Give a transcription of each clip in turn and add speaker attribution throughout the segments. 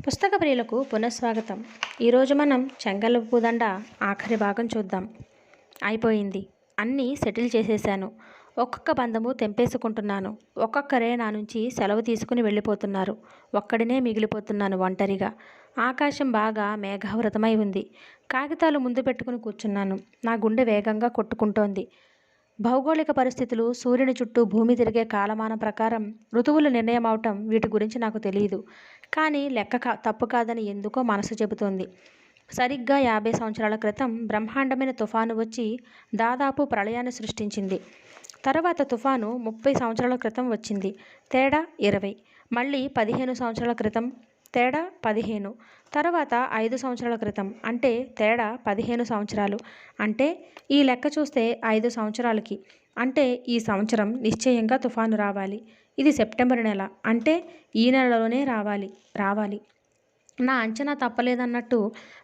Speaker 1: పుస్తక ప్రియులకు పునఃస్వాగతం. ఈరోజు మనం చెంగల్పు పూదండ ఆఖరి భాగం చూద్దాం. అయిపోయింది. అన్నీ సెటిల్ చేసేశాను. ఒక్కొక్క బంధము తెంపేసుకుంటున్నాను. ఒక్కొక్కరే నా నుంచి సెలవు తీసుకుని వెళ్ళిపోతున్నారు. ఒక్కడినే మిగిలిపోతున్నాను ఒంటరిగా. ఆకాశం బాగా మేఘావృతమై ఉంది. కాగితాలు ముందు పెట్టుకుని కూర్చున్నాను. నా గుండె వేగంగా కొట్టుకుంటోంది. భౌగోళిక పరిస్థితులు సూర్యుని చుట్టూ భూమి తిరిగే కాలమానం ప్రకారం ఋతువులు నిర్ణయం అవటం వీటి గురించి నాకు తెలియదు కానీ లెక్క కా తప్పు కాదని ఎందుకో మనసు చెబుతోంది. సరిగ్గా యాభై సంవత్సరాల క్రితం బ్రహ్మాండమైన తుఫాను వచ్చి దాదాపు ప్రళయాన్ని సృష్టించింది. తర్వాత తుఫాను ముప్పై సంవత్సరాల క్రితం వచ్చింది. తేడా ఇరవై మళ్ళీ పదిహేను సంవత్సరాల క్రితం తేడా పదిహేను తర్వాత ఐదు సంవత్సరాల క్రితం అంటే తేడా పదిహేను సంవత్సరాలు. అంటే ఈ లెక్క చూస్తే ఐదు సంవత్సరాలకి అంటే ఈ సంవత్సరం నిశ్చయంగా తుఫాను రావాలి. ఇది సెప్టెంబర్ నెల. అంటే ఈ నెలలోనే రావాలి. రావాలి. నా అంచనా తప్పలేదన్నట్టు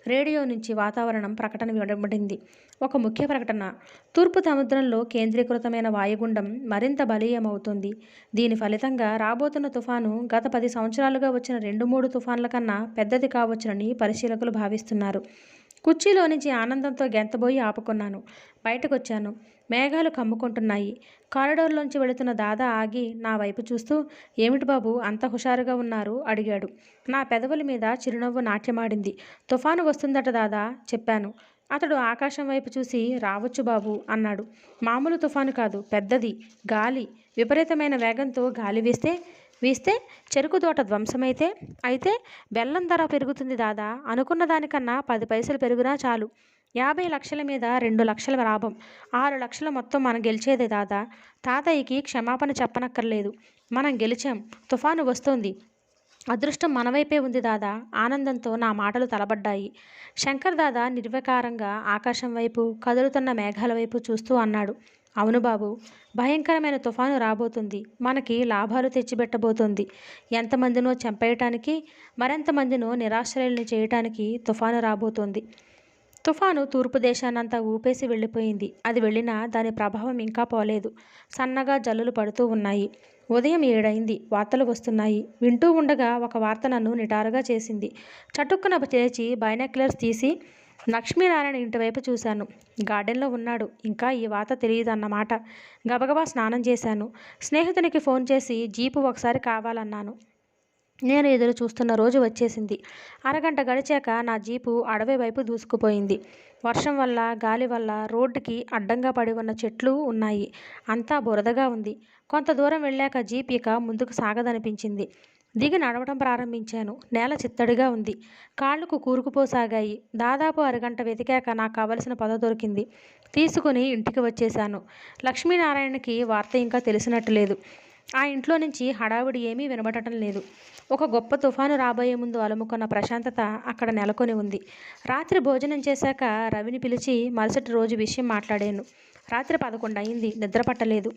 Speaker 1: రేడియో నుంచి వాతావరణం ప్రకటన వినబడింది. ఒక ముఖ్య ప్రకటన. తూర్పు సముద్రంలో కేంద్రీకృతమైన వాయుగుండం మరింత బలీయమవుతుంది. దీని ఫలితంగా రాబోతున్న తుఫాను గత పది సంవత్సరాలుగా వచ్చిన రెండు మూడు తుఫాన్ల కన్నా పెద్దది కావచ్చునని పరిశీలకులు భావిస్తున్నారు. కుర్చీలో నుంచి ఆనందంతో గెంతబోయి ఆపుకున్నాను. బయటకొచ్చాను. మేఘాలు కమ్ముకుంటున్నాయి. కారిడోర్లోంచి వెళుతున్న దాదా ఆగి నా వైపు చూస్తూ ఏమిటి బాబు అంత హుషారుగా ఉన్నారు? అడిగాడు. నా పెదవుల మీద చిరునవ్వు నాట్యమాడింది. తుఫాను వస్తుందట దాదా చెప్పాను. అతడు ఆకాశం వైపు చూసి రావచ్చు బాబు అన్నాడు. మామూలు తుఫాను కాదు పెద్దది గాలి. విపరీతమైన వేగంతో గాలి వీస్తే వీస్తే చెరుకు తోట ధ్వంసమైతే అయితే బెల్లం ధర పెరుగుతుంది దాదా. అనుకున్న దానికన్నా పది పైసలు పెరుగునా చాలు. యాభై లక్షల మీద రెండు లక్షల లాభం. ఆరు లక్షల మొత్తం మనం గెలిచేదే దాదా. తాతయ్యకి క్షమాపణ చెప్పనక్కర్లేదు. మనం గెలిచాం. తుఫాను వస్తోంది. అదృష్టం మనవైపే ఉంది దాదా. ఆనందంతో నా మాటలు తలబడ్డాయి. శంకర్ దాదా నిర్వికారంగా ఆకాశం వైపు కదులుతున్న మేఘాల వైపు చూస్తూ అన్నాడు. అవును బాబు భయంకరమైన తుఫాను రాబోతుంది. మనకి లాభాలు తెచ్చిపెట్టబోతుంది. ఎంతమందినో చంపేయటానికి మరెంతమందినో నిరాశ్రయుల్ని చేయటానికి తుఫాను రాబోతోంది. తుఫాను తూర్పు దేశానంతా ఊపేసి వెళ్ళిపోయింది. అది వెళ్ళినా దాని ప్రభావం ఇంకా పోలేదు. సన్నగా జల్లులు పడుతూ ఉన్నాయి. ఉదయం ఏడైంది. వార్తలు వస్తున్నాయి. వింటూ ఉండగా ఒక వార్త నన్ను నిటారుగా చేసింది. చటుక్కున చేచి బైనాక్యులర్స్ తీసి లక్ష్మీనారాయణ ఇంటి వైపు చూశాను. గార్డెన్లో ఉన్నాడు. ఇంకా ఈ వార్త తెలియదు అన్నమాట గబగబా స్నానం చేశాను. స్నేహితునికి ఫోన్ చేసి జీపు ఒకసారి కావాలన్నాను. నేను ఎదురు చూస్తున్న రోజు వచ్చేసింది. అరగంట గడిచాక నా జీపు అడవి వైపు దూసుకుపోయింది. వర్షం వల్ల గాలి వల్ల రోడ్డుకి అడ్డంగా పడి ఉన్న చెట్లు ఉన్నాయి. అంతా బురదగా ఉంది. కొంత దూరం వెళ్ళాక జీప్ ఇక ముందుకు సాగదనిపించింది. దిగి నడవడం ప్రారంభించాను. నేల చిత్తడిగా ఉంది. కాళ్ళకు కూరుకుపోసాగాయి. దాదాపు అరగంట వెతికాక నాకు కావలసిన పద దొరికింది. తీసుకుని ఇంటికి వచ్చేశాను. లక్ష్మీనారాయణకి వార్త ఇంకా తెలిసినట్టు లేదు. ఆ ఇంట్లో నుంచి హడావుడి ఏమీ వినబడటం లేదు. ఒక గొప్ప తుఫాను రాబోయే ముందు అలుముకున్న ప్రశాంతత అక్కడ నెలకొని ఉంది. రాత్రి భోజనం చేశాక రవిని పిలిచి మరుసటి రోజు విషయం మాట్లాడాను. రాత్రి పదకొండు అయింది నిద్ర పట్టలేదు.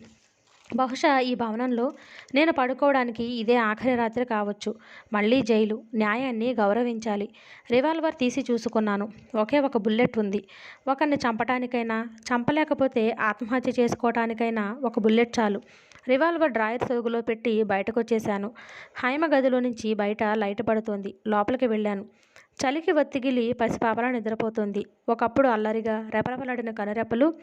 Speaker 1: బహుశా ఈ భవనంలో నేను పడుకోవడానికి ఇదే ఆఖరి రాత్రి కావచ్చు. మళ్ళీ జైలు న్యాయాన్ని గౌరవించాలి. రివాల్వర్ తీసి చూసుకున్నాను. ఒకే ఒక బుల్లెట్ ఉంది. ఒకరిని చంపటానికైనా చంపలేకపోతే ఆత్మహత్య చేసుకోవటానికైనా ఒక బుల్లెట్ చాలు. రివాల్వర్ డ్రాయర్ సోగులో పెట్టి బయటకు వచ్చేశాను హైమ గదిలో నుంచి బయట లైట్ పడుతోంది. లోపలికి వెళ్ళాను. చలికి ఒత్తిగిలి పసిపాపలా నిద్రపోతుంది. ఒకప్పుడు అల్లరిగా రెపరెపలాడిన కనురెప్పలు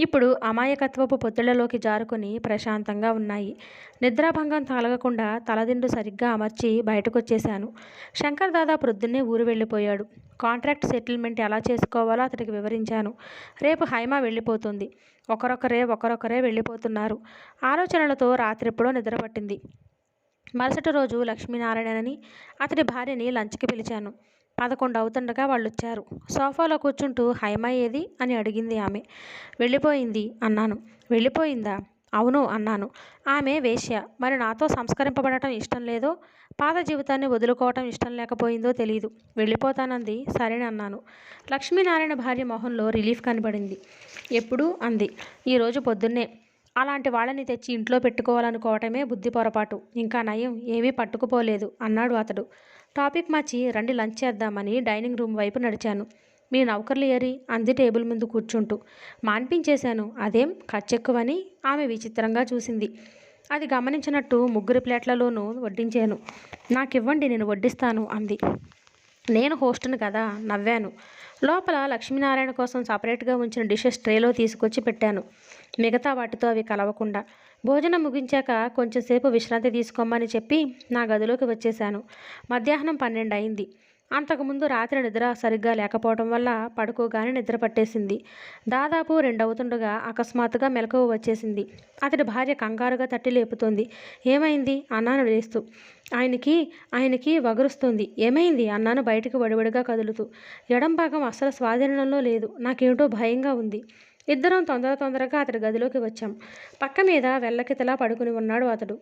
Speaker 1: ఇప్పుడు అమాయకత్వపు పొత్తులలోకి జారుకొని ప్రశాంతంగా ఉన్నాయి. నిద్రాభంగం తలగకుండా తలదిండు సరిగ్గా అమర్చి బయటకొచ్చేశాను. శంకర్ దాదా ప్రొద్దున్నే ఊరు వెళ్ళిపోయాడు. కాంట్రాక్ట్ సెటిల్మెంట్ ఎలా చేసుకోవాలో అతడికి వివరించాను. రేపు హైమా వెళ్ళిపోతుంది. ఒకరొకరే ఒకరొకరే వెళ్ళిపోతున్నారు. ఆలోచనలతో రాత్రిప్పుడో నిద్రపట్టింది. మరుసటి రోజు లక్ష్మీనారాయణని అతడి భార్యని లంచ్కి పిలిచాను. పదకొండు అవుతుండగా వాళ్ళు వచ్చారు సోఫాలో కూర్చుంటూ హైమా ఏది? అని అడిగింది ఆమె. వెళ్ళిపోయింది అన్నాను. వెళ్ళిపోయిందా? అవును అన్నాను. ఆమె వేశ్య మరి నాతో సంస్కరింపబడటం ఇష్టం లేదో? పాత జీవితాన్ని వదులుకోవటం ఇష్టం లేకపోయిందో తెలియదు వెళ్ళిపోతానంది. సరేనన్నాను లక్ష్మీనారాయణ భార్య మొహంలో రిలీఫ్ కనబడింది. ఎప్పుడు? అంది. ఈరోజు పొద్దున్నే. అలాంటి వాళ్ళని తెచ్చి ఇంట్లో పెట్టుకోవాలనుకోవటమే బుద్ధి పొరపాటు. ఇంకా నయం ఏమీ పట్టుకుపోలేదు అన్నాడు అతడు. టాపిక్ మార్చి రండి లంచ్ చేద్దామని డైనింగ్ రూమ్ వైపు నడిచాను. మీ నౌకర్లు ఏరి అంది టేబుల్ ముందు కూర్చుంటూ. మాన్పించేశాను అదేం ఖర్చెక్కువని? ఆమె విచిత్రంగా చూసింది. అది గమనించినట్టు ముగ్గురి ప్లేట్లలోనూ వడ్డించాను. నాకివ్వండి నేను వడ్డిస్తాను అంది. నేను హోస్ట్ని కదా? నవ్వాను. లోపల లక్ష్మీనారాయణ కోసం సపరేట్గా ఉంచిన డిషెస్ ట్రేలో తీసుకొచ్చి పెట్టాను. మిగతా వాటితో అవి కలవకుండా. భోజనం ముగించాక కొంచెంసేపు విశ్రాంతి తీసుకోమని చెప్పి నా గదిలోకి వచ్చేశాను. మధ్యాహ్నం పన్నెండు అయింది అంతకుముందు రాత్రి నిద్ర సరిగ్గా లేకపోవడం వల్ల పడుకోగానే నిద్ర పట్టేసింది. దాదాపు రెండవుతుండగా అకస్మాత్తుగా మెలకువ వచ్చేసింది. అతడి భార్య కంగారుగా తట్టి లేపుతోంది. ఏమైంది? అన్నాను లేస్తూ. ఆయనకి ఆయనకి వగరుస్తుంది. ఏమైంది? అన్నాను బయటికి వడివడిగా కదులుతూ. ఎడం భాగం అస్సలు స్వాధీనంలో లేదు. నాకేమిటో భయంగా ఉంది. ఇద్దరం తొందర తొందరగా అతడి గదిలోకి వచ్చాం. పక్క మీద వెళ్ళకితలా పడుకుని ఉన్నాడు అతడు.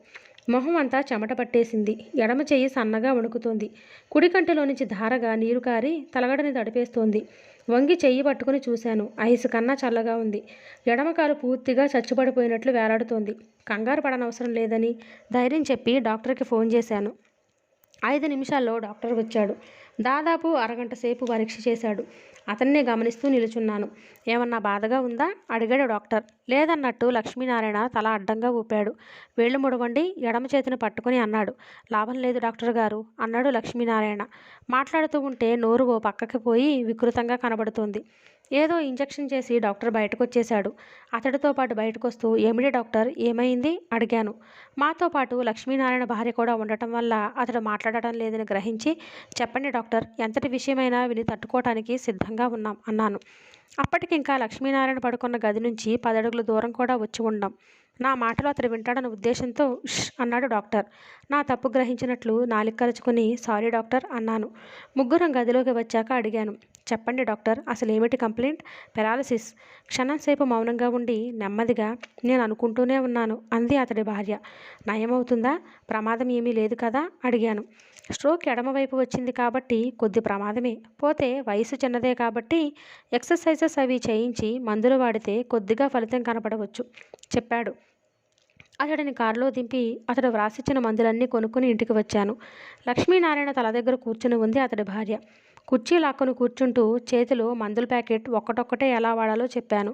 Speaker 1: మొహం అంతా చెమట పట్టేసింది. ఎడమ చెయ్యి సన్నగా వణుకుతోంది. కుడి కంటిలో నుంచి ధారగా నీరు కారి తలగడని తడిపేస్తోంది. వంగి చెయ్యి పట్టుకుని చూశాను. ఐసు కన్నా చల్లగా ఉంది. ఎడమకాలు పూర్తిగా చచ్చుపడిపోయినట్లు వేలాడుతోంది. కంగారు పడనవసరం లేదని ధైర్యం చెప్పి డాక్టర్కి ఫోన్ చేశాను. ఐదు నిమిషాల్లో డాక్టర్ వచ్చాడు. దాదాపు అరగంట సేపు పరీక్ష చేశాడు. అతన్నే గమనిస్తూ నిలుచున్నాను. ఏమన్నా బాధగా ఉందా? అడిగాడు డాక్టర్. లేదన్నట్టు లక్ష్మీనారాయణ తల అడ్డంగా ఊపాడు. వేళ్ళు ముడవండి ఎడమ చేతిని పట్టుకుని అన్నాడు. లాభం లేదు డాక్టర్ గారు అన్నాడు లక్ష్మీనారాయణ. మాట్లాడుతూ ఉంటే నోరు ఓ పక్కకి పోయి వికృతంగా కనబడుతోంది. ఏదో ఇంజెక్షన్ చేసి డాక్టర్ బయటకు వచ్చేశాడు అతడితో పాటు బయటకు వస్తూ ఏమిటి డాక్టర్? ఏమైంది? అడిగాను. మాతో పాటు లక్ష్మీనారాయణ భార్య కూడా ఉండటం వల్ల అతడు మాట్లాడటం లేదని గ్రహించి చెప్పండి డాక్టర్ ఎంతటి విషయమైనా విని తట్టుకోవటానికి సిద్ధంగా ఉన్నాం అన్నాను. అప్పటికింకా లక్ష్మీనారాయణ పడుకున్న గది నుంచి పదడుగుల దూరం కూడా వచ్చి ఉండం. నా మాటలు అతడు వింటాడన్న ఉద్దేశంతో ష్ అన్నాడు డాక్టర్. నా తప్పు గ్రహించినట్లు నాలిక కలుచుకుని సారీ డాక్టర్ అన్నాను. ముగ్గురం గదిలోకి వచ్చాక అడిగాను. చెప్పండి డాక్టర్ అసలు ఏమిటి కంప్లైంట్? పెరాలసిస్. క్షణంసేపు మౌనంగా ఉండి నెమ్మదిగా నేను అనుకుంటూనే ఉన్నాను అంది అతడి భార్య. నయమవుతుందా? ప్రమాదం ఏమీ లేదు కదా? అడిగాను. స్ట్రోక్ ఎడమవైపు వచ్చింది కాబట్టి కొద్ది ప్రమాదమే. పోతే వయసు చిన్నదే కాబట్టి ఎక్సర్సైజెస్ అవి చేయించి మందులు వాడితే కొద్దిగా ఫలితం కనపడవచ్చు చెప్పాడు. అతడిని కారులో దింపి అతడు వ్రాసిచ్చిన మందులన్నీ కొనుక్కుని ఇంటికి వచ్చాను. లక్ష్మీనారాయణ తల దగ్గర కూర్చుని ఉంది అతడి భార్య. కుర్చీ లాక్కును కూర్చుంటూ చేతిలో మందుల ప్యాకెట్ ఒక్కటొక్కటే ఎలా వాడాలో చెప్పాను.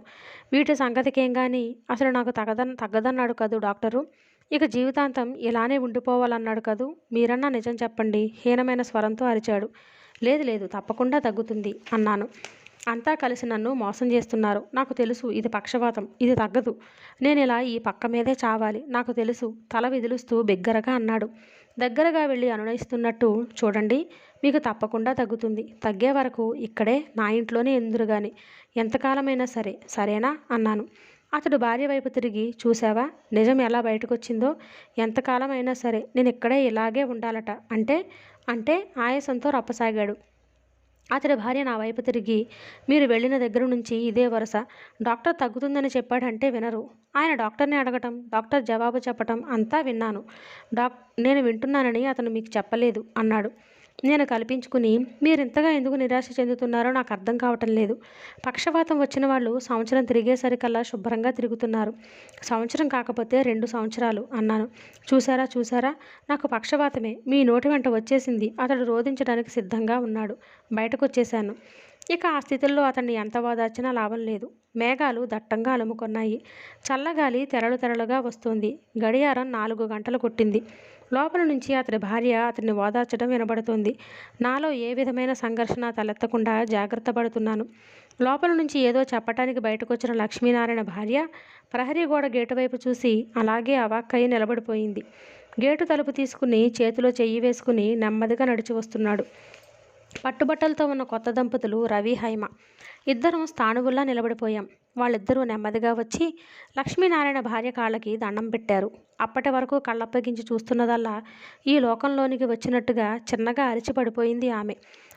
Speaker 1: వీటి సంగతికేం కానీ అసలు నాకు తగదన్ తగ్గదన్నాడు కదూ డాక్టరు? ఇక జీవితాంతం ఇలానే ఉండిపోవాలన్నాడు కదూ? మీరన్నా నిజం చెప్పండి. హీనమైన స్వరంతో అరిచాడు. లేదు లేదు తప్పకుండా తగ్గుతుంది అన్నాను. అంతా కలిసి నన్ను మోసం చేస్తున్నారు. నాకు తెలుసు ఇది పక్షపాతం. ఇది తగ్గదు. నేను ఇలా ఈ పక్క మీదే చావాలి. నాకు తెలుసు తల విదిలుస్తూ బిగ్గరగా అన్నాడు. దగ్గరగా వెళ్ళి అనునయిస్తున్నట్టు చూడండి మీకు తప్పకుండా తగ్గుతుంది. తగ్గే వరకు ఇక్కడే నా ఇంట్లోనే ఎందురుగాని ఎంతకాలమైనా సరే సరేనా? అన్నాను. అతడు భార్య వైపు తిరిగి చూసావా నిజం ఎలా బయటకొచ్చిందో? ఎంతకాలం అయినా సరే నేను ఇక్కడే ఇలాగే ఉండాలట. అంటే అంటే ఆయాసంతో రప్పసాగాడు. అతడి భార్య నా వైపు తిరిగి మీరు వెళ్ళిన దగ్గర నుంచి ఇదే వరుస. డాక్టర్ తగ్గుతుందని చెప్పాడంటే వినరు. ఆయన డాక్టర్ని అడగటం డాక్టర్ జవాబు చెప్పటం అంతా విన్నాను. డాక్ నేను వింటున్నానని అతను మీకు చెప్పలేదు అన్నాడు. నేను కల్పించుకుని మీరు ఇంతగా ఎందుకు నిరాశ చెందుతున్నారో నాకు అర్థం కావటం లేదు. పక్షవాతం వచ్చిన వాళ్ళు సంవత్సరం తిరిగేసరికల్లా శుభ్రంగా తిరుగుతున్నారు. సంవత్సరం కాకపోతే రెండు సంవత్సరాలు అన్నాను. చూసారా చూసారా నాకు పక్షవాతమే మీ నోటి వెంట వచ్చేసింది. అతడు రోధించడానికి సిద్ధంగా ఉన్నాడు. బయటకు వచ్చేశాను ఇక ఆ స్థితిలో అతన్ని ఎంత వాదార్చినా లాభం లేదు. మేఘాలు దట్టంగా అలుముకున్నాయి. చల్లగాలి తెరలు తెరలుగా వస్తుంది. గడియారం నాలుగు గంటలు కొట్టింది. లోపల నుంచి అతడి భార్య అతన్ని ఓదార్చడం వినబడుతుంది. నాలో ఏ విధమైన సంఘర్షణ తలెత్తకుండా జాగ్రత్త పడుతున్నాను. లోపల నుంచి ఏదో చెప్పటానికి బయటకు వచ్చిన లక్ష్మీనారాయణ భార్య ప్రహరీ గోడ గేటు వైపు చూసి అలాగే అవాక్కయి నిలబడిపోయింది. గేటు తలుపు తీసుకుని చేతిలో చెయ్యి వేసుకుని నెమ్మదిగా నడిచి వస్తున్నాడు. పట్టుబట్టలతో ఉన్న కొత్త దంపతులు రవి హైమ. ఇద్దరం స్థానువుల్లా నిలబడిపోయాం. వాళ్ళిద్దరూ నెమ్మదిగా వచ్చి లక్ష్మీనారాయణ భార్య కాళ్ళకి దండం పెట్టారు. అప్పటి వరకు కళ్ళప్పగించి చూస్తున్నదల్లా ఈ లోకంలోనికి వచ్చినట్టుగా చిన్నగా అరిచి పడిపోయింది ఆమె.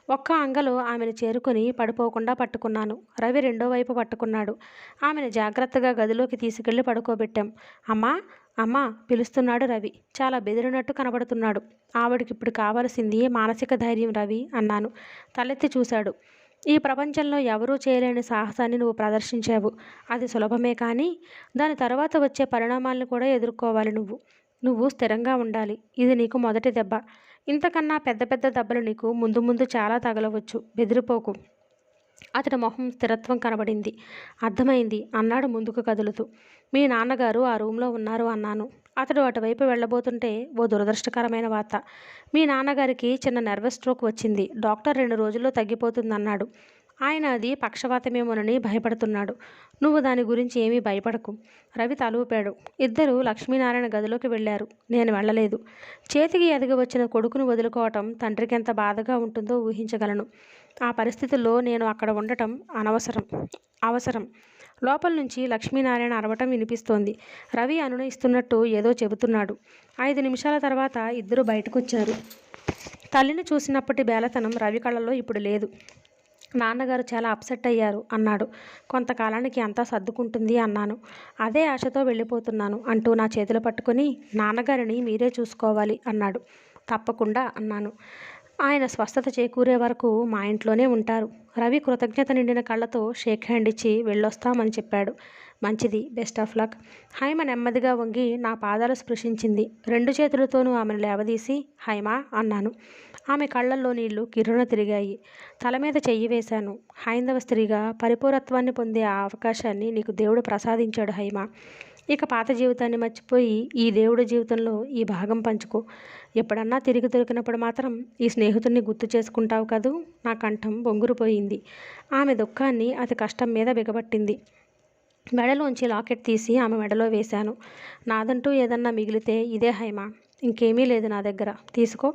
Speaker 1: ఒక్క అంగలో ఆమెను చేరుకుని పడిపోకుండా పట్టుకున్నాను. రవి రెండో వైపు పట్టుకున్నాడు. ఆమెను జాగ్రత్తగా గదిలోకి తీసుకెళ్ళి పడుకోబెట్టాం. అమ్మా అమ్మా పిలుస్తున్నాడు రవి. చాలా బెదిరినట్టు కనబడుతున్నాడు. ఆవిడకి ఇప్పుడు కావలసింది మానసిక ధైర్యం రవి అన్నాను. తలెత్తి చూశాడు. ఈ ప్రపంచంలో ఎవరూ చేయలేని సాహసాన్ని నువ్వు ప్రదర్శించావు. అది సులభమే కానీ దాని తర్వాత వచ్చే పరిణామాలను కూడా ఎదుర్కోవాలి నువ్వు. నువ్వు స్థిరంగా ఉండాలి. ఇది నీకు మొదటి దెబ్బ. ఇంతకన్నా పెద్ద పెద్ద దెబ్బలు నీకు ముందు ముందు చాలా తగలవచ్చు. బెదిరిపోకు. అతడి మొహం స్థిరత్వం కనబడింది. అర్థమైంది. అన్నాడు ముందుకు కదులుతూ. మీ నాన్నగారు ఆ రూమ్లో ఉన్నారు అన్నాను. అతడు అటువైపు వెళ్ళబోతుంటే ఓ దురదృష్టకరమైన వార్త. మీ నాన్నగారికి చిన్న నర్వస్ స్ట్రోక్ వచ్చింది. డాక్టర్ రెండు రోజుల్లో తగ్గిపోతుందన్నాడు. ఆయన అది పక్షవాతమేమోనని భయపడుతున్నాడు. నువ్వు దాని గురించి ఏమీ భయపడకు. రవి తలూపాడు. ఇద్దరు లక్ష్మీనారాయణ గదిలోకి వెళ్ళారు. నేను వెళ్ళలేదు. చేతికి ఎదిగి వచ్చిన కొడుకును వదులుకోవటం తండ్రికి ఎంత బాధగా ఉంటుందో ఊహించగలను. ఆ పరిస్థితుల్లో నేను అక్కడ ఉండటం అనవసరం. అవసరం. లోపల నుంచి లక్ష్మీనారాయణ అరవటం వినిపిస్తోంది. రవి అనునయిస్తున్నట్టు ఏదో చెబుతున్నాడు. ఐదు నిమిషాల తర్వాత ఇద్దరు బయటకొచ్చారు. తల్లిని చూసినప్పటి బేలతనం రవి కళ్ళలో ఇప్పుడు లేదు. నాన్నగారు చాలా అప్సెట్ అయ్యారు అన్నాడు. కొంతకాలానికి అంతా సర్దుకుంటుంది అన్నాను. అదే ఆశతో వెళ్ళిపోతున్నాను అంటూ నా చేతులు పట్టుకొని నాన్నగారిని మీరే చూసుకోవాలి అన్నాడు. తప్పకుండా అన్నాను. ఆయన స్వస్థత చేకూరే వరకు మా ఇంట్లోనే ఉంటారు. రవి కృతజ్ఞత నిండిన కళ్ళతో షేక్ హ్యాండ్ ఇచ్చి వెళ్ళొస్తామని చెప్పాడు. మంచిది బెస్ట్ ఆఫ్ లక్. హైమ నెమ్మదిగా వంగి నా పాదాలు స్పృశించింది. రెండు చేతులతోనూ ఆమెను లేవదీసి హైమా అన్నాను. ఆమె కళ్ళల్లో నీళ్ళు కిర్రున తిరిగాయి. తల మీద చెయ్యి వేశాను. హైందవ స్త్రీగా పరిపూరత్వాన్ని పొందే ఆ అవకాశాన్ని నీకు దేవుడు ప్రసాదించాడు హైమ. ఇక పాత జీవితాన్ని మర్చిపోయి ఈ దేవుడి జీవితంలో ఈ భాగం పంచుకో. ఎప్పుడన్నా తిరిగి దొరికినప్పుడు మాత్రం ఈ స్నేహితుడిని గుర్తు చేసుకుంటావు కదూ? నా కంఠం బొంగురుపోయింది. ఆమె దుఃఖాన్ని అతి కష్టం మీద బిగబట్టింది. మెడలోంచి లాకెట్ తీసి ఆమె మెడలో వేశాను. నాదంటూ ఏదన్నా మిగిలితే ఇదే హైమా. ఇంకేమీ లేదు నా దగ్గర. తీసుకో.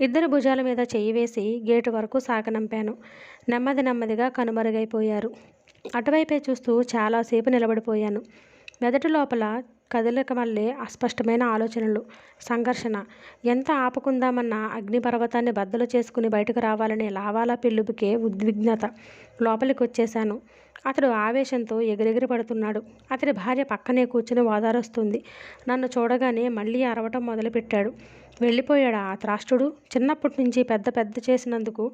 Speaker 1: ఇద్దరు భుజాల మీద చెయ్యి వేసి గేటు వరకు సాగనంపాను నెమ్మది నెమ్మదిగా కనుమరుగైపోయారు. అటువైపే చూస్తూ చాలాసేపు నిలబడిపోయాను. మెదటి లోపల కదలిక వల్లే అస్పష్టమైన ఆలోచనలు సంఘర్షణ. ఎంత ఆపుకుందామన్న అగ్నిపర్వతాన్ని బద్దలు చేసుకుని బయటకు రావాలనే లావాలా పిల్లుపుకే ఉద్విగ్నత లోపలికి వచ్చేశాను అతడు ఆవేశంతో ఎగిరెగిరి పడుతున్నాడు. అతడి భార్య పక్కనే కూర్చుని ఓదారుస్తుంది నన్ను చూడగానే మళ్ళీ అరవటం మొదలుపెట్టాడు. వెళ్ళిపోయాడు ఆ త్రాష్టుడు? చిన్నప్పటి నుంచి పెద్ద పెద్ద చేసినందుకు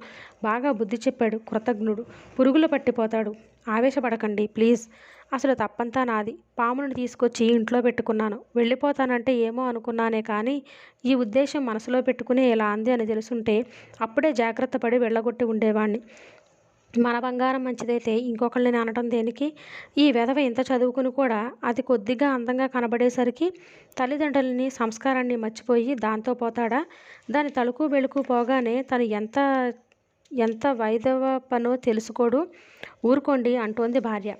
Speaker 1: బాగా బుద్ధి చెప్పాడు కృతజ్ఞుడు. పురుగులు పట్టిపోతాడు. ఆవేశపడకండి ప్లీజ్. అసలు తప్పంతా నాది. పామును తీసుకొచ్చి ఇంట్లో పెట్టుకున్నాను. వెళ్ళిపోతానంటే ఏమో అనుకున్నానే కానీ ఈ ఉద్దేశం మనసులో పెట్టుకుని ఇలా అంది అని తెలుసుంటే అప్పుడే జాగ్రత్త పడి వెళ్ళగొట్టి ఉండేవాణ్ణి. మన బంగారం మంచిదైతే ఇంకొకళ్ళని అనటం దేనికి? ఈ వెధవ ఇంత చదువుకుని కూడా అది కొద్దిగా అందంగా కనబడేసరికి తల్లిదండ్రులని సంస్కారాన్ని మర్చిపోయి దాంతో పోతాడా? దాని తలుకు వెలుకు పోగానే తను ఎంత ఎంత వైదవ పనో తెలుసుకోడు. ఊరుకోండి అంటోంది భార్య.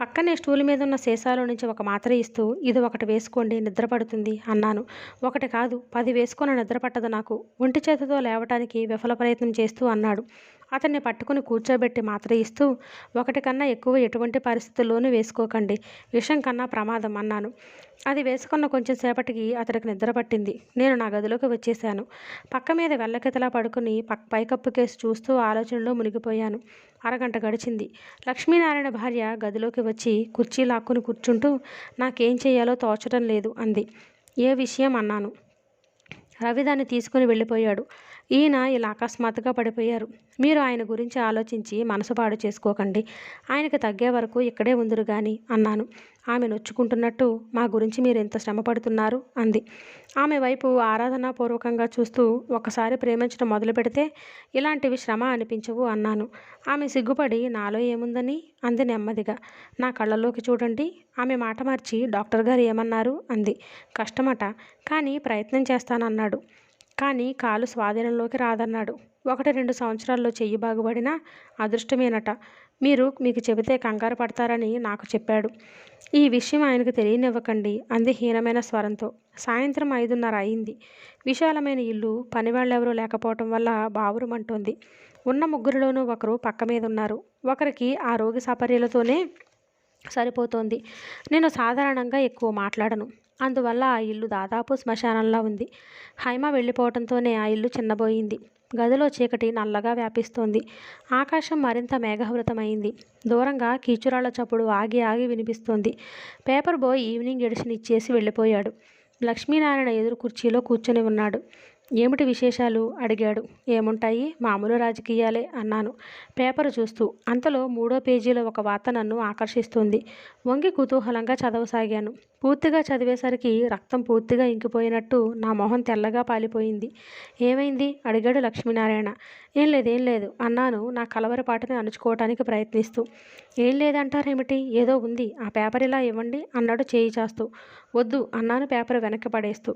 Speaker 1: పక్కనే స్టూల్ మీద ఉన్న సీసాలో నుంచి ఒక మాత్ర ఇస్తూ ఇది ఒకటి వేసుకోండి నిద్రపడుతుంది అన్నాను. ఒకటి కాదు పది వేసుకొని నిద్రపట్టదు నాకు. ఒంటి చేతితో లేవటానికి విఫల ప్రయత్నం చేస్తూ అన్నాడు. అతన్ని పట్టుకుని కూర్చోబెట్టి మాత్ర ఇస్తూ ఒకటి కన్నా ఎక్కువ ఎటువంటి పరిస్థితుల్లోనూ వేసుకోకండి. విషం కన్నా ప్రమాదం అన్నాను. అది వేసుకున్న కొంచెం సేపటికి అతడికి నిద్ర పట్టింది. నేను నా గదిలోకి వచ్చేశాను. పక్క మీద వెళ్ళకెతలా పడుకుని పక్ పైకప్పు కేసు చూస్తూ ఆలోచనలో మునిగిపోయాను. అరగంట గడిచింది. లక్ష్మీనారాయణ భార్య గదిలోకి వచ్చి కుర్చీ లాక్కుని కూర్చుంటూ నాకేం చేయాలో తోచడం లేదు అంది. ఏ విషయం? అన్నాను. రవి దాన్ని తీసుకుని వెళ్ళిపోయాడు. ఈయన ఇలా అకస్మాత్తుగా పడిపోయారు. మీరు ఆయన గురించి ఆలోచించి మనసు పాడు చేసుకోకండి. ఆయనకు తగ్గే వరకు ఇక్కడే ఉందరు కానీ అన్నాను. ఆమె నొచ్చుకుంటున్నట్టు మా గురించి మీరు ఎంత శ్రమ పడుతున్నారు? అంది. ఆమె వైపు ఆరాధనాపూర్వకంగా చూస్తూ ఒకసారి ప్రేమించడం మొదలు పెడితే ఇలాంటివి శ్రమ అనిపించవు అన్నాను. ఆమె సిగ్గుపడి నాలో ఏముందని? అంది నెమ్మదిగా. నా కళ్ళలోకి చూడండి. ఆమె మాట మార్చి డాక్టర్ గారు ఏమన్నారు? అంది. కష్టమట కానీ ప్రయత్నం చేస్తానన్నాడు. కానీ కాలు స్వాధీనంలోకి రాదన్నాడు. ఒకటి రెండు సంవత్సరాల్లో చెయ్యి బాగుపడినా అదృష్టమేనట. మీరు మీకు చెబితే కంగారు పడతారని నాకు చెప్పాడు. ఈ విషయం ఆయనకు తెలియనివ్వకండి అంది హీనమైన స్వరంతో. సాయంత్రం ఐదున్నర అయింది. విశాలమైన ఇల్లు పనివాళ్ళెవరూ లేకపోవటం వల్ల బావురుమంటోంది ఉన్న ముగ్గురిలోనూ ఒకరు పక్క మీద ఉన్నారు ఒకరికి ఆ రోగి సపర్యలతోనే సరిపోతోంది. నేను సాధారణంగా ఎక్కువ మాట్లాడను. అందువల్ల ఆ ఇల్లు దాదాపు శ్మశానంలా ఉంది. హైమ వెళ్ళిపోవడంతోనే ఆ ఇల్లు చిన్నబోయింది. గదిలో చీకటి నల్లగా వ్యాపిస్తోంది. ఆకాశం మరింత మేఘావృతమైంది. దూరంగా కీచురాళ్ళ చప్పుడు ఆగి ఆగి వినిపిస్తోంది. పేపర్ బాయ్ ఈవినింగ్ ఎడిషన్ ఇచ్చేసి వెళ్ళిపోయాడు. లక్ష్మీనారాయణ ఎదురు కుర్చీలో కూర్చొని ఉన్నాడు. ఏమిటి విశేషాలు? అడిగాడు. ఏముంటాయి? మామూలు రాజకీయాలే అన్నాను. పేపర్ చూస్తూ. అంతలో మూడో పేజీలో ఒక వార్త నన్ను ఆకర్షిస్తుంది. వంగి కుతూహలంగా చదవసాగాను. పూర్తిగా చదివేసరికి రక్తం పూర్తిగా ఇంకిపోయినట్టు నా మొహం తెల్లగా పాలిపోయింది. ఏమైంది? అడిగాడు లక్ష్మీనారాయణ. ఏం లేదు ఏం లేదు అన్నాను నా కలవరపాటుని అణుచుకోవటానికి ప్రయత్నిస్తూ. ఏం లేదంటారేమిటి? ఏదో ఉంది. ఆ పేపర్ ఇలా ఇవ్వండి అన్నాడు చేయి చేస్తూ. వద్దు అన్నాను పేపర్ వెనక్కి పడేస్తూ.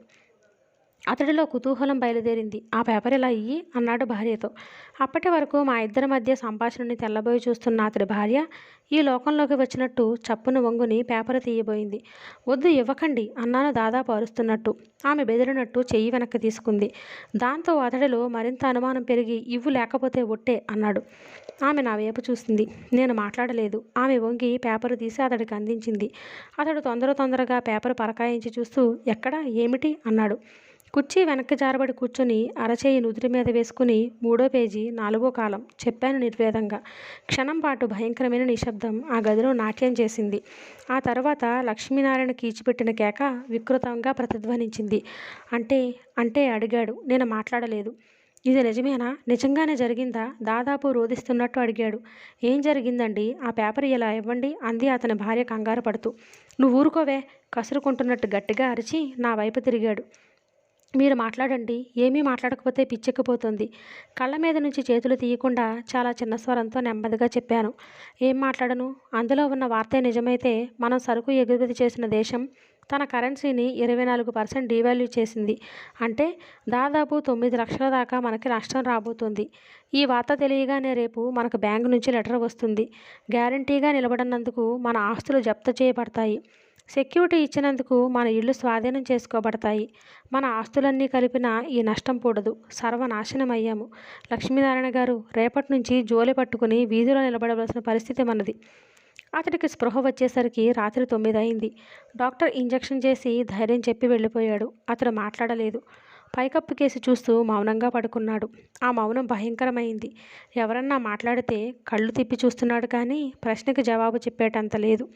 Speaker 1: అతడిలో కుతూహలం బయలుదేరింది. ఆ పేపర్ ఇలా ఇయ్యి అన్నాడు భార్యతో. అప్పటి వరకు మా ఇద్దరి మధ్య సంభాషణని తెల్లబోయి చూస్తున్న అతడి భార్య ఈ లోకంలోకి వచ్చినట్టు చప్పున వంగుని పేపర్ తీయబోయింది. వద్దు ఇవ్వకండి అన్నాను దాదాపు అరుస్తున్నట్టు. ఆమె బెదిరినట్టు చెయ్యి వెనక్కి తీసుకుంది. దాంతో అతడిలో మరింత అనుమానం పెరిగి ఇవ్వు లేకపోతే ఒట్టే అన్నాడు. ఆమె నా వైపు చూసింది. నేను మాట్లాడలేదు. ఆమె వంగి పేపర్ తీసి అతడికి అందించింది. అతడు తొందర తొందరగా పేపర్ పరకాయించి చూస్తూ ఎక్కడ? ఏమిటి? అన్నాడు. కుర్చీ వెనక్కి జారబడి కూర్చొని అరచేయి నుదుటి మీద వేసుకుని మూడో పేజీ నాలుగో కాలం చెప్పాను నిర్వేదంగా. క్షణం పాటు భయంకరమైన నిశ్శబ్దం ఆ గదిలో నాట్యం చేసింది. ఆ తర్వాత లక్ష్మీనారాయణ కీచిపెట్టిన కేక వికృతంగా ప్రతిధ్వనించింది. అంటే అంటే అడిగాడు. నేను మాట్లాడలేదు. ఇది నిజమేనా? నిజంగానే జరిగిందా? దాదాపు రోధిస్తున్నట్టు అడిగాడు. ఏం జరిగిందండి? ఆ పేపర్ ఇలా ఇవ్వండి అంది అతని భార్య కంగారు పడుతూ. నువ్వు ఊరుకోవే. కసురుకుంటున్నట్టు గట్టిగా అరిచి నా వైపు తిరిగాడు. మీరు మాట్లాడండి. ఏమీ మాట్లాడకపోతే పిచ్చెక్కిపోతుంది. కళ్ళ మీద నుంచి చేతులు తీయకుండా చాలా చిన్న స్వరంతో నెమ్మదిగా చెప్పాను. ఏం మాట్లాడను? అందులో ఉన్న వార్తే నిజమైతే మనం సరుకు ఎగుమతి చేసిన దేశం తన కరెన్సీని ఇరవై నాలుగు పర్సెంట్ డీవాల్యూ చేసింది. అంటే దాదాపు తొమ్మిది లక్షల దాకా మనకి నష్టం రాబోతుంది. ఈ వార్త తెలియగానే రేపు మనకు బ్యాంకు నుంచి లెటర్ వస్తుంది. గ్యారంటీగా నిలబడినందుకు మన ఆస్తులు జప్తు చేయబడతాయి. సెక్యూరిటీ ఇచ్చినందుకు మన ఇళ్ళు స్వాధీనం చేసుకోబడతాయి. మన ఆస్తులన్నీ కలిపిన ఈ నష్టం పూడదు. సర్వనాశనం అయ్యాము లక్ష్మీనారాయణ గారు రేపటి నుంచి జోలి పట్టుకుని వీధిలో నిలబడవలసిన పరిస్థితి మనది. అతడికి స్పృహ వచ్చేసరికి రాత్రి తొమ్మిది అయింది డాక్టర్ ఇంజెక్షన్ చేసి ధైర్యం చెప్పి వెళ్ళిపోయాడు. అతడు మాట్లాడలేదు. పైకప్పు కేసి చూస్తూ మౌనంగా పడుకున్నాడు. ఆ మౌనం భయంకరమైంది. ఎవరన్నా మాట్లాడితే కళ్ళు తిప్పి చూస్తున్నాడు కానీ ప్రశ్నకి జవాబు చెప్పేటంత లేదు.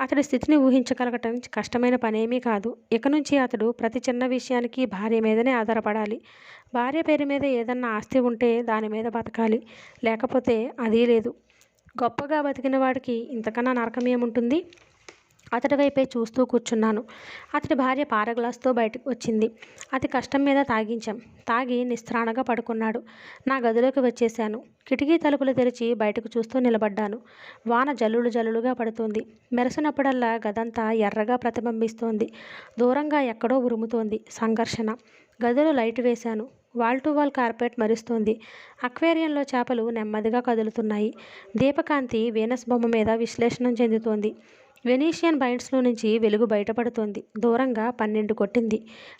Speaker 1: అతడి స్థితిని ఊహించగలగటం కష్టమైన పనేమీ కాదు. ఇక నుంచి అతడు ప్రతి చిన్న విషయానికి భార్య మీదనే ఆధారపడాలి. భార్య పేరు మీద ఏదన్నా ఆస్తి ఉంటే దాని మీద బతకాలి. లేకపోతే అదీ లేదు. గొప్పగా బతికిన వాడికి ఇంతకన్నా నరకం ఏముంటుంది? అతడి వైపే చూస్తూ కూర్చున్నాను. అతడి భార్య పారగ్లాస్తో బయటకు వచ్చింది. అతి కష్టం మీద తాగించాం. తాగి నిస్త్రాణగా పడుకున్నాడు. నా గదిలోకి వచ్చేశాను. కిటికీ తలుపులు తెరిచి బయటకు చూస్తూ నిలబడ్డాను. వాన జల్లులు జల్లులుగా పడుతుంది. మెరసినప్పుడల్లా గదంతా ఎర్రగా ప్రతిబింబిస్తోంది. దూరంగా ఎక్కడో ఉరుముతోంది సంఘర్షణ. గదిలో లైట్ వేశాను. వాల్ టు వాల్ కార్పెట్ మరుస్తోంది. అక్వేరియంలో చేపలు నెమ్మదిగా కదులుతున్నాయి. దీపకాంతి వీనస్ బొమ్మ మీద విశ్లేషణం చెందుతోంది. వెనీషియన్ బైండ్స్లో నుంచి వెలుగు బయటపడుతోంది. దూరంగా పన్నెండు కొట్టింది.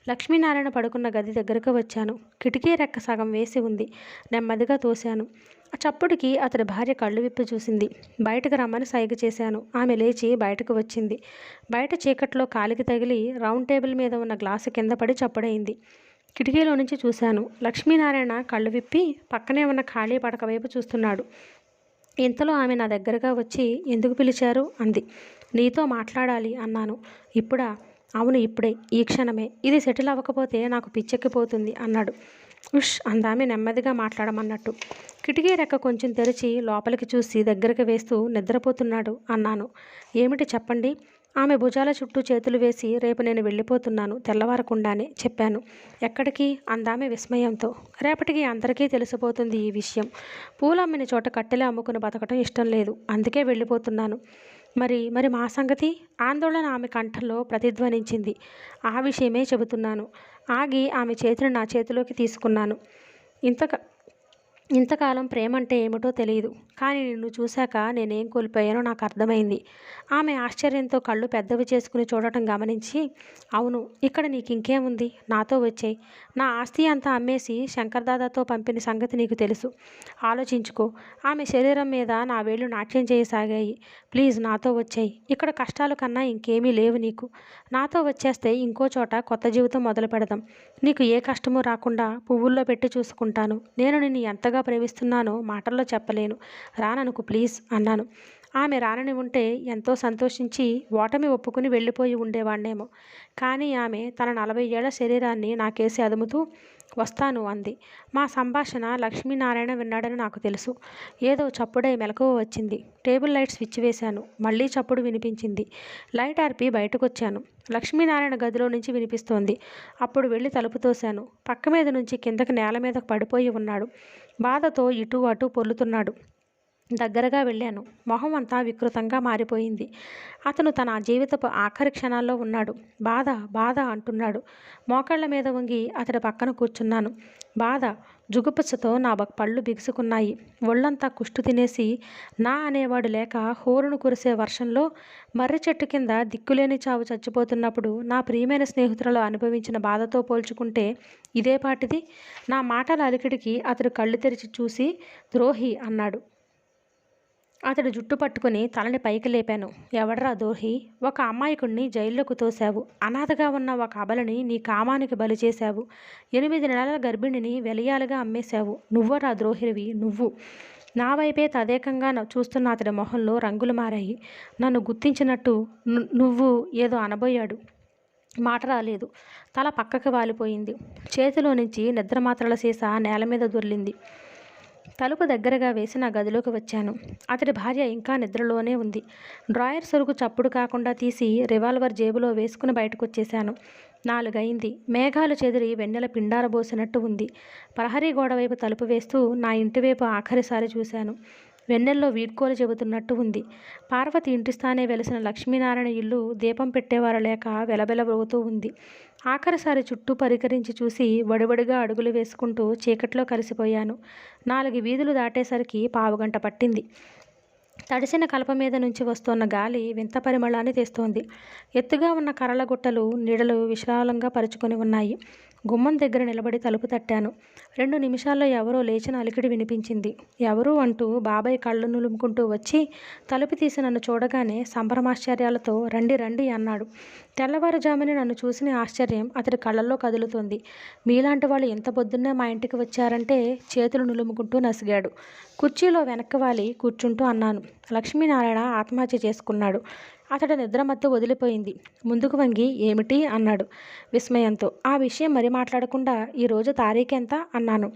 Speaker 1: లక్ష్మీనారాయణ పడుకున్న గది దగ్గరకు వచ్చాను. కిటికీ రెక్క సగం వేసి ఉంది. నెమ్మదిగా తోశాను. ఆ చప్పుడుకి అతడి భార్య కళ్ళు విప్పి చూసింది. బయటకు రమ్మని సైగ చేశాను. ఆమె లేచి బయటకు వచ్చింది. బయట చీకట్లో కాలికి తగిలి రౌండ్ టేబుల్ మీద ఉన్న గ్లాసు కింద పడి చప్పుడైంది కిటికీలో నుంచి చూశాను. లక్ష్మీనారాయణ కళ్ళు విప్పి పక్కనే ఉన్న ఖాళీ పడక వైపు చూస్తున్నాడు. ఇంతలో ఆమె నా దగ్గరగా వచ్చి ఎందుకు పిలిచారు? అంది. నీతో మాట్లాడాలి అన్నాను. ఇప్పుడా? అవును ఇప్పుడే. ఈ క్షణమే. ఇది సెటిల్ అవ్వకపోతే నాకు పిచ్చెక్కిపోతుంది అన్నాడు. ఉష్ అందామె నెమ్మదిగా మాట్లాడమన్నట్టు. కిటికీ రెక్క కొంచెం తెరిచి లోపలికి చూసి దగ్గరికి వేస్తూ నిద్రపోతున్నాడు అన్నాను. ఏమిటి చెప్పండి? ఆమె భుజాల చుట్టూ చేతులు వేసి రేపు నేను వెళ్ళిపోతున్నాను తెల్లవారకుండానే చెప్పాను. ఎక్కడికి? అందామె విస్మయంతో. రేపటికి అందరికీ తెలిసిపోతుంది ఈ విషయం. పూలమ్మని చోట కట్టెలే అమ్ముకుని బతకటం ఇష్టం లేదు. అందుకే వెళ్ళిపోతున్నాను. మరి మరి మా సంగతి? ఆందోళన ఆమె కంఠంలో ప్రతిధ్వనించింది. ఆ విషయమే చెబుతున్నాను. ఆగి ఆమె చేతిని నా చేతిలోకి తీసుకున్నాను. ఇంతక ఇంతకాలం ప్రేమ అంటే ఏమిటో తెలియదు కానీ నిన్ను చూశాక నేనేం కోల్పోయానో నాకు అర్థమైంది. ఆమె ఆశ్చర్యంతో కళ్ళు పెద్దవి చేసుకుని చూడటం గమనించి అవును ఇక్కడ నీకు ఇంకేముంది నాతో వచ్చాయి. నా ఆస్తి అంతా అమ్మేసి శంకర్దాదాతో పంపిన సంగతి నీకు తెలుసు. ఆలోచించుకో. ఆమె శరీరం మీద నా వేళ్ళు నాట్యం చేయసాగాయి. ప్లీజ్ నాతో వచ్చాయి. ఇక్కడ కష్టాలు కన్నా ఇంకేమీ లేవు నీకు. నాతో వచ్చేస్తే ఇంకో చోట కొత్త జీవితం మొదలు పెడదాం. నీకు ఏ కష్టమూ రాకుండా పువ్వుల్లో పెట్టి చూసుకుంటాను. నేను నిన్ను ఎంతగా ప్రేమిస్తున్నానో మాటల్లో చెప్పలేను. రాననుకు ప్లీజ్ అన్నాను. ఆమె రానని ఉంటే ఎంతో సంతోషించి ఓటమి ఒప్పుకుని వెళ్ళిపోయి ఉండేవాణ్ణేమో. కానీ ఆమె తన నలభై ఏళ్ళ శరీరాన్ని నాకేసి అదుముతూ వస్తాను అంది. మా సంభాషణ లక్ష్మీనారాయణ విన్నాడని నాకు తెలుసు. ఏదో చప్పుడై మెలకువ వచ్చింది. టేబుల్ లైట్ స్విచ్ వేశాను. మళ్ళీ చప్పుడు వినిపించింది. లైట్ ఆర్పి బయటకొచ్చాను. లక్ష్మీనారాయణ గదిలో నుంచి వినిపిస్తోంది. అప్పుడు వెళ్ళి తలుపు తోశాను. పక్క మీద నుంచి కిందకి నేల మీద పడిపోయి ఉన్నాడు. బాధతో ఇటు అటు పొర్లుతున్నాడు. దగ్గరగా వెళ్ళాను. మొహం అంతా వికృతంగా మారిపోయింది. అతను తన జీవితపు ఆఖరి క్షణాల్లో ఉన్నాడు. బాధ బాధ అంటున్నాడు. మోకాళ్ళ మీద వంగి అతడి పక్కన కూర్చున్నాను. బాధ జుగుపచ్చతో నా బ- పళ్ళు బిగుసుకున్నాయి. ఒళ్ళంతా కుష్టు తినేసి నా అనేవాడు లేక హోరును కురిసే వర్షంలో మర్రి చెట్టు కింద దిక్కులేని చావు చచ్చిపోతున్నప్పుడు నా ప్రియమైన స్నేహితులలో అనుభవించిన బాధతో పోల్చుకుంటే ఇదే పాటిది? నా మాటల అలికిడికి అతడు కళ్ళు తెరిచి చూసి ద్రోహి అన్నాడు. అతడు జుట్టు పట్టుకుని తలని పైకి లేపాను. ఎవడరా దోహి? ఒక అమాయకుణ్ణి జైల్లోకి తోశావు. అనాథగా ఉన్న ఒక అబలని నీ కామానికి బలి చేశావు. ఎనిమిది నెలల గర్భిణిని వెలియాలుగా అమ్మేశావు. నువ్వరా ద్రోహిరివి నువ్వు. నా వైపే తదేకంగా చూస్తున్న అతడి మొహంలో రంగులు మారాయి. నన్ను గుర్తించినట్టు "ను- నువ్వు ఏదో అనబోయాడు. మాట రాలేదు. తల పక్కకి వాలిపోయింది. చేతిలో నుంచి నిద్రమాత్రల సీసా నేల మీద దొర్లింది. తలుపు దగ్గరగా వేసి నా గదిలోకి వచ్చాను. అతడి భార్య ఇంకా నిద్రలోనే ఉంది. డ్రాయర్ సరుకు చప్పుడు కాకుండా తీసి రివాల్వర్ జేబులో వేసుకుని బయటకు వచ్చేశాను నాలుగైంది. మేఘాలు చెదిరి వెన్నెల పిండారబోసినట్టు ఉంది. ప్రహరీ గోడ వైపు తలుపు వేస్తూ నా ఇంటి వైపు ఆఖరిసారి చూశాను. వెన్నెల్లో వీడ్కోలు చెబుతున్నట్టు ఉంది. పార్వతి ఇంటిస్తానే వెలిసిన లక్ష్మీనారాయణ ఇల్లు దీపం పెట్టేవారు లేక వెలబెలబోతూ ఉంది. ఆఖరిసారి చుట్టూ పరికరించి చూసి వడివడిగా అడుగులు వేసుకుంటూ చీకట్లో కలిసిపోయాను. నాలుగు వీధులు దాటేసరికి పావుగంట పట్టింది. తడిసిన కలప మీద నుంచి వస్తున్న గాలి వింత పరిమళాన్ని తెస్తోంది. ఎత్తుగా ఉన్న కర్రల గుట్టలు నీడలు విశాలంగా పరుచుకొని ఉన్నాయి. గుమ్మం దగ్గర నిలబడి తలుపు తట్టాను. రెండు నిమిషాల్లో ఎవరో లేచిన అలికిడి వినిపించింది. ఎవరు అంటూ బాబాయ్ కళ్ళు నులుముకుంటూ వచ్చి తలుపు తీసి నన్ను చూడగానే సంభ్రమాశ్చర్యాలతో రండి రండి అన్నాడు. తెల్లవారుజాముని నన్ను చూసిన ఆశ్చర్యం అతడి కళ్ళల్లో కదులుతుంది. మీలాంటి వాళ్ళు ఎంత పొద్దున్నే మా ఇంటికి వచ్చారంటే చేతులు నులుముకుంటూ నసిగాడు. కుర్చీలో వెనక్కి వాలి కూర్చుంటూ అన్నాను. లక్ష్మీనారాయణ ఆత్మహత్య చేసుకున్నాడు. అతడి నిద్రమత్తు వదిలిపోయింది. ముందుకు వంగి ఏమిటి? అన్నాడు విస్మయంతో. ఆ విషయం మరి మాట్లాడకుండా ఈరోజు తారీఖెంత అన్నాను.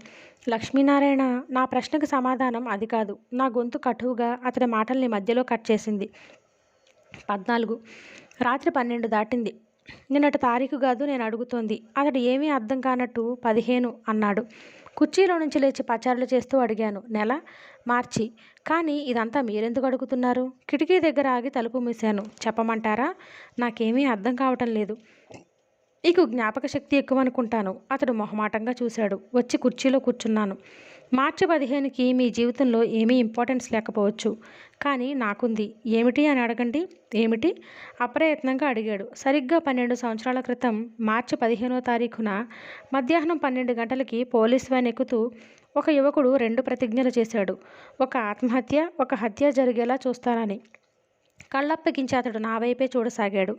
Speaker 1: లక్ష్మీనారాయణ నా ప్రశ్నకు సమాధానం అది కాదు. నా గొంతు కటువుగా అతడి మాటల్ని మధ్యలో కట్ చేసింది. పద్నాలుగు. రాత్రి పన్నెండు దాటింది. నిన్నటి తారీఖు కాదు నేను అడుగుతోంది. అతడు ఏమీ అర్థం కానట్టు పదిహేను అన్నాడు. కుర్చీలో నుంచి లేచి పచారులు చేస్తూ అడిగాను నెల? మార్చి. కానీ ఇదంతా మీరెందుకు అడుగుతున్నారు? కిటికీ దగ్గర ఆగి తలుపు మూసాను చెప్పమంటారా? నాకేమీ అర్థం కావటం లేదు. నీకు జ్ఞాపక శక్తి ఎక్కువ అనుకుంటాను అతడు మొహమాటంగా చూశాడు. వచ్చి కుర్చీలో కూర్చున్నాను. మార్చి పదిహేనుకి మీ జీవితంలో ఏమీ ఇంపార్టెన్స్ లేకపోవచ్చు. కానీ నాకుంది. ఏమిటి అని అడగండి. ఏమిటి? అప్రయత్నంగా అడిగాడు. సరిగ్గా పన్నెండు సంవత్సరాల క్రితం మార్చి పదిహేనో తారీఖున మధ్యాహ్నం పన్నెండు గంటలకి పోలీస్ వ్యాన్ ఎక్కుతూ ఒక యువకుడు రెండు ప్రతిజ్ఞలు చేశాడు. ఒక ఆత్మహత్య ఒక హత్య జరిగేలా చూస్తానని. కళ్ళప్పగించి అతడు నా వైపే చూడసాగాడు.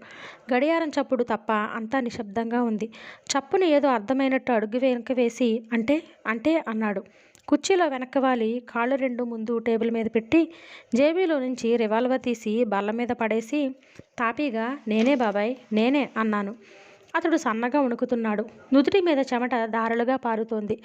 Speaker 1: గడియారం చప్పుడు తప్ప అంతా నిశ్శబ్దంగా ఉంది. చప్పును ఏదో అర్థమైనట్టు అడుగు వెనుక వేసి అంటే అంటే అన్నాడు. కుర్చీలో వెనక్కి వాలి కాళ్ళు రెండు ముందు టేబుల్ మీద పెట్టి జేబీలో నుంచి రివాల్వర్ తీసి బల్ల మీద పడేసి తాపీగా నేనే బాబాయ్ నేనే అన్నాను. అతడు సన్నగా వణుకుతున్నాడు. నుదుటి మీద చెమట దారులుగా పారుతోంది.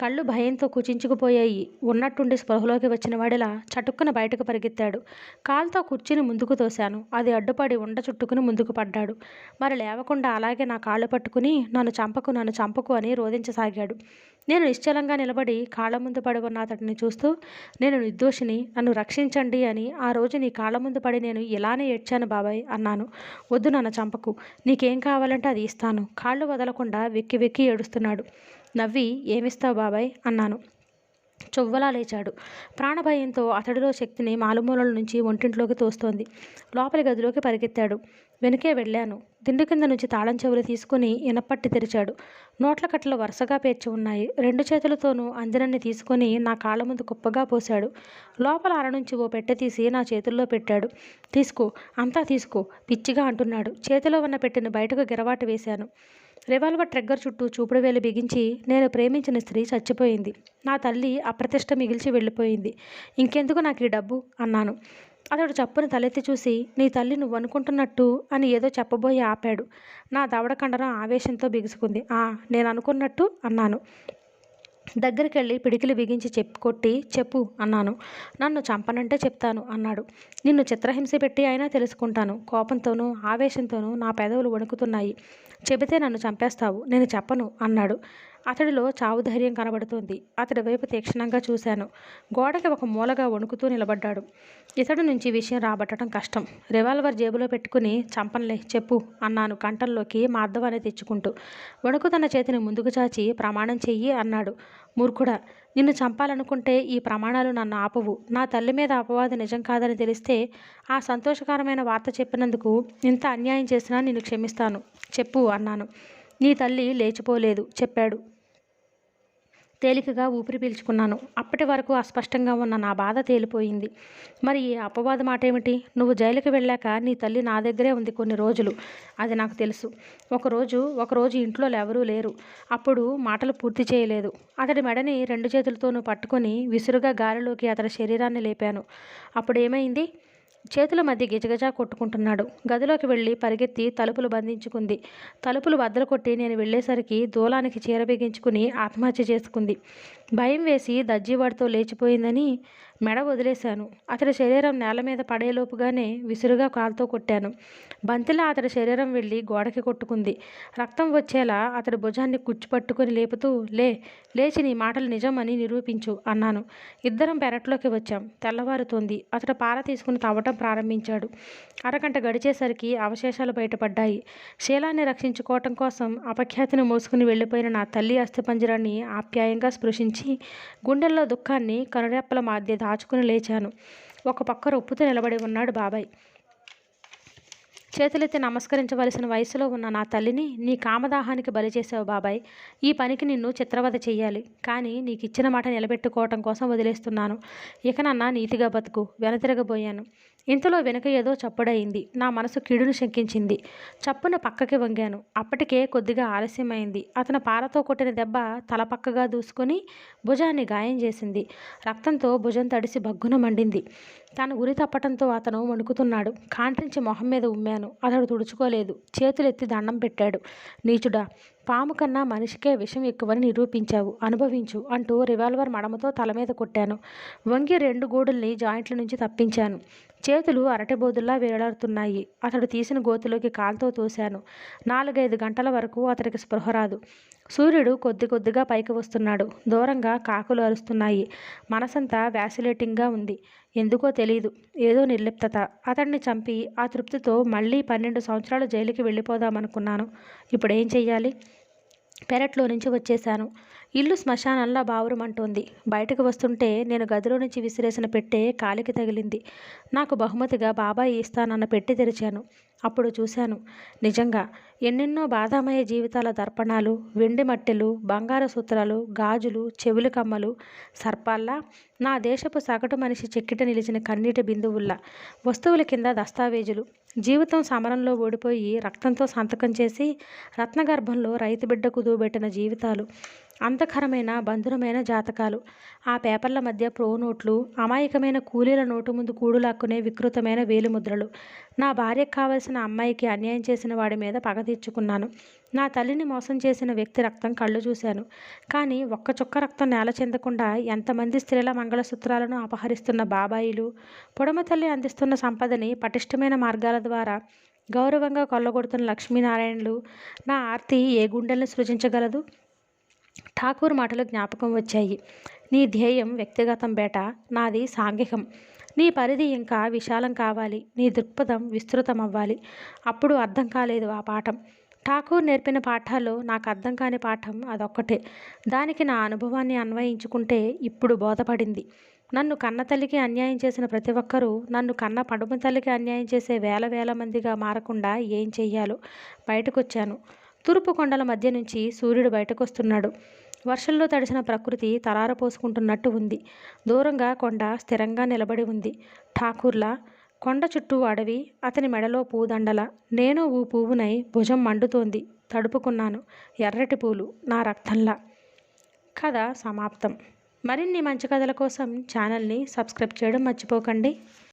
Speaker 1: కళ్ళు భయంతో కుచించుకుపోయాయి. ఉన్నట్టుండి స్పృహలోకి వచ్చిన వాడిలా చటుక్కున బయటకు పరిగెత్తాడు. కాలుతో కుర్చీని ముందుకు తోశాను. అది అడ్డుపడి ఉండ చుట్టుకుని ముందుకు పడ్డాడు. మరి లేవకుండా అలాగే నా కాళ్ళు పట్టుకుని నన్ను చంపకు నన్ను చంపకు అని రోధించసాగాడు. నేను నిశ్చలంగా నిలబడి కాళ్ళ ముందు పడి ఉన్న అతడిని చూస్తూ నేను నిర్దోషిని నన్ను రక్షించండి అని ఆ రోజు నీ కాళ్ళ ముందు పడి నేను ఇలానే ఏడ్చాను బాబాయ్ అన్నాను. వద్దు నన్ను చంపకు. నీకేం కావాలంటే అది ఇస్తాను. కాళ్ళు వదలకుండా వెక్కి వెక్కి ఏడుస్తున్నాడు. నవ్వి ఏమిస్తావు బాబాయ్? అన్నాను. చొవ్వలా లేచాడు. ప్రాణభయంతో అతడిలో శక్తిని మాలుమూలల నుంచి ఒంటింట్లోకి తోస్తోంది. లోపలి గదిలోకి పరిగెత్తాడు. వెనుకే వెళ్ళాను. దిండు కింద నుంచి తాళం చెవులు తీసుకుని ఇనపట్టి తెరిచాడు. నోట్ల కట్టలు వరుసగా పేర్చి ఉన్నాయి. రెండు చేతులతోనూ అంజనన్ని తీసుకొని నా కాళ్ళ ముందు కుప్పగా పోశాడు. లోపల అర నుంచి ఓ పెట్టె తీసి నా చేతుల్లో పెట్టాడు. తీసుకో అంతా తీసుకో పిచ్చిగా అంటున్నాడు. చేతిలో ఉన్న పెట్టెను బయటకు గిరవాటు వేశాను. రివాల్వర్ ట్రిగ్గర్ చుట్టూ చూపుడు వేలు బిగించి నేను ప్రేమించిన స్త్రీ చచ్చిపోయింది. నా తల్లి అప్రతిష్ట మిగిల్చి వెళ్ళిపోయింది. ఇంకెందుకు నాకు ఈ డబ్బు? అన్నాను. అతడు చప్పును తలెత్తి చూసి నీ తల్లి నువ్వు అనుకుంటున్నట్టు అని ఏదో చెప్పబోయి ఆపాడు. నా దవడ కండరం ఆవేశంతో బిగుసుకుంది. ఆ నేను అనుకున్నట్టు అన్నాను. దగ్గరికి వెళ్ళి పిడికిలు బిగించి చెప్పు కొట్టి చెప్పు అన్నాను. నన్ను చంపనంటే చెప్తాను అన్నాడు. నిన్ను చిత్రహింస పెట్టి అయినా తెలుసుకుంటాను. కోపంతోనూ ఆవేశంతోనూ నా పెదవులు వణుకుతున్నాయి. చెబితే నన్ను చంపేస్తావు. నేను చెప్పను అన్నాడు. అతడిలో చావు ధైర్యం కనబడుతోంది. అతడి వైపు తీక్షణంగా చూశాను. గోడకి ఒక మూలగా వణుకుతూ నిలబడ్డాడు. ఇతడి నుంచి విషయం రాబట్టడం కష్టం. రివాల్వర్ జేబులో పెట్టుకుని చంపన్లే చెప్పు అన్నాను కంఠంలోకి మార్ధవాన్ని తెచ్చుకుంటూ. వణుకు తన చేతిని ముందుకు చాచి ప్రమాణం చెయ్యి అన్నాడు. మూర్ఖుడా నిన్ను చంపాలనుకుంటే ఈ ప్రమాణాలు నన్ను ఆపవు. నా తల్లి మీద అపవాదు నిజం కాదని తెలిస్తే ఆ సంతోషకరమైన వార్త చెప్పినందుకు ఇంత అన్యాయం చేసినా నిన్ను క్షమిస్తాను. చెప్పు అన్నాను. నీ తల్లి లేచిపోలేదు చెప్పాడు. తేలికగా ఊపిరి పీల్చుకున్నాను. అప్పటి వరకు అస్పష్టంగా ఉన్న నా బాధ తేలిపోయింది. మరి ఈ అపవాద మాట ఏమిటి నువ్వు జైలుకి వెళ్ళాక నీ తల్లి నా దగ్గరే ఉంది కొన్ని రోజులు. అది నాకు తెలుసు. ఒకరోజు ఒకరోజు ఇంట్లో ఎవరూ లేరు. అప్పుడు మాటలు పూర్తి చేయలేదు. అతడి మెడని రెండు చేతులతోనూ పట్టుకొని విసురుగా గాలిలోకి అతడి శరీరాన్ని లేపాను. అప్పుడు ఏమైంది? చేతుల మధ్య గిజగజా కొట్టుకుంటున్నాడు. గదిలోకి వెళ్ళి పరిగెత్తి తలుపులు బంధించుకుంది. తలుపులు బద్దలు కొట్టి నేను వెళ్ళేసరికి దూలానికి చీర బిగించుకుని ఆత్మహత్య చేసుకుంది. భయం వేసి దజ్జీవాడితో లేచిపోయిందని మెడ వదిలేశాను. అతడి శరీరం నేల మీద పడేలోపుగానే విసురుగా కాలుతో కొట్టాను. బంతిలా అతడి శరీరం వెళ్ళి గోడకి కొట్టుకుంది. రక్తం వచ్చేలా అతడి భుజాన్ని కుచ్చిపట్టుకుని లేపుతూ లే లేచి నీ మాటలు నిజమని నిరూపించు అన్నాను. ఇద్దరం పెరట్లోకి వచ్చాం. తెల్లవారుతోంది. అతడు పార తీసుకుని తవ్వటం ప్రారంభించాడు. అరగంట గడిచేసరికి అవశేషాలు బయటపడ్డాయి. శీలాన్ని రక్షించుకోవటం కోసం అపఖ్యాతిని మోసుకుని వెళ్ళిపోయిన నా తల్లి అస్థిపంజరాన్ని ఆప్యాయంగా స్పృశించి గుండెల్లో దుఃఖాన్ని కనురెప్పల మధ్య దాచుకుని లేచాను. ఒక పక్క రొప్పుతూ నిలబడి ఉన్నాడు బాబాయ్. చేతులెత్తి నమస్కరించవలసిన వయసులో ఉన్న నా తల్లిని నీ కామదాహానికి బలి చేసావు బాబాయ్. ఈ పనికి నిన్ను చిత్రవద చెయ్యాలి. కానీ నీకు ఇచ్చిన మాట నిలబెట్టుకోవటం కోసం వదిలేస్తున్నాను. ఇకనన్నా నీతిగా బతుకు. వెనతిరగబోయాను. ఇంతలో వెనుక ఏదో చప్పుడయింది. నా మనసు కిడును శంకించింది. చప్పున పక్కకి వంగాను. అప్పటికే కొద్దిగా ఆలస్యమైంది. అతను పారతో కొట్టిన దెబ్బ తల పక్కగా దూసుకొని భుజాన్ని గాయం చేసింది. రక్తంతో భుజం తడిసి భగ్గున మండింది. తను ఉరి తప్పటంతో అతను వణుకుతున్నాడు. కాంట్రించి మొహం మీద ఉమ్మాను. అతడు తుడుచుకోలేదు. చేతులెత్తి దండం పెట్టాడు. నీచుడా పాము కన్నా మనిషికే విషం ఎక్కువని నిరూపించావు. అనుభవించు అంటూ రివాల్వర్ మడమతో తల మీద కొట్టాను. వంగి రెండు గూడుల్ని జాయింట్ల నుంచి తప్పించాను. చేతులు అరటిబోదుల్లా వేలాడుతున్నాయి. అతడు తీసిన గోతులోకి కాల్తో తోశాను. నాలుగైదు గంటల వరకు అతడికి స్పృహ రాదు. సూర్యుడు కొద్ది కొద్దిగా పైకి వస్తున్నాడు. దూరంగా కాకులు అరుస్తున్నాయి. మనసంతా వ్యాసిలేటింగ్గా ఉంది. ఎందుకో తెలియదు ఏదో నిర్లిప్తత. అతన్ని చంపి ఆ తృప్తితో మళ్ళీ పన్నెండు సంవత్సరాలు జైలుకి వెళ్ళిపోదామనుకున్నాను. ఇప్పుడు ఏం చెయ్యాలి? పెరట్లో నుంచి వచ్చేశాను. ఇల్లు శ్మశానంలా బావురమంటోంది. బయటకు వస్తుంటే నేను గదిలో నుంచి విసిరేసిన పెట్టే కాలికి తగిలింది. నాకు బహుమతిగా బాబాయ్ ఇస్తానన్న పెట్టి తెరిచాను. అప్పుడు చూశాను నిజంగా ఎన్నెన్నో బాధామయ జీవితాల దర్పణాలు వెండి మట్టెలు బంగార సూత్రాలు గాజులు చెవులు కమ్మలు సర్పాల్లా నా దేశపు సగటు మనిషి చెక్కిట నిలిచిన కన్నీటి బిందువుల్లా వస్తువుల కింద దస్తావేజులు జీవితం సమరంలో ఓడిపోయి రక్తంతో సంతకం చేసి రత్నగర్భంలో రైతు బిడ్డ కుదువబెట్టిన జీవితాలు అంతకరమైన బంధురమైన జాతకాలు. ఆ పేపర్ల మధ్య ప్రో నోట్లు అమాయకమైన కూలీల నోటు ముందు కూడులాక్కునే వికృతమైన వేలిముద్రలు. నా భార్యకు కావలసిన అమ్మాయికి అన్యాయం చేసిన వాడి మీద పగ తీర్చుకున్నాను. నా తల్లిని మోసం చేసిన వ్యక్తి రక్తం కళ్ళు చూశాను. కానీ ఒక్క చుక్క రక్తం నేల చెందకుండా ఎంతమంది స్త్రీల మంగళసూత్రాలను అపహరిస్తున్న బాబాయిలు పొడమ తల్లి అందిస్తున్న సంపదని పటిష్టమైన మార్గాల ద్వారా గౌరవంగా కొల్లగొడుతున్న లక్ష్మీనారాయణలు నా ఆర్తి ఏ గుండెల్ని సృజించగలదు? ఠాకూర్ మాటలు జ్ఞాపకం వచ్చాయి. నీ ధ్యేయం వ్యక్తిగతం బేట నాది సాంఘికం. నీ పరిధి ఇంకా విశాలం కావాలి నీ దృక్పథం విస్తృతం అవ్వాలి అప్పుడు అర్థం కాలేదు ఆ పాఠం. ఠాకూర్ నేర్పిన పాఠాల్లో నాకు అర్థం కాని పాఠం అదొక్కటే. దానికి నా అనుభవాన్ని అన్వయించుకుంటే ఇప్పుడు బోధపడింది. నన్ను కన్న తల్లికి అన్యాయం చేసిన ప్రతి ఒక్కరూ నన్ను కన్న పడుమ తల్లికి అన్యాయం చేసే వేల వేల మందిగా మారకుండా ఏం చెయ్యాలో బయటకొచ్చాను. తూర్పు కొండల మధ్య నుంచి సూర్యుడు బయటకొస్తున్నాడు. వర్షంలో తడిసిన ప్రకృతి తలారపోసుకుంటున్నట్టు ఉంది. దూరంగా కొండ స్థిరంగా నిలబడి ఉంది. ఠాకూర్లా కొండ చుట్టూ అడవి అతని మెడలో పూదండల. నేను ఊ పువ్వునై భుజం మండుతోంది. తడుపుకున్నాను. ఎర్రటి పూలు నా రక్తంలా. కథ సమాప్తం. మరిన్ని మంచి కథల కోసం ఛానల్ని సబ్స్క్రైబ్ చేయడం మర్చిపోకండి.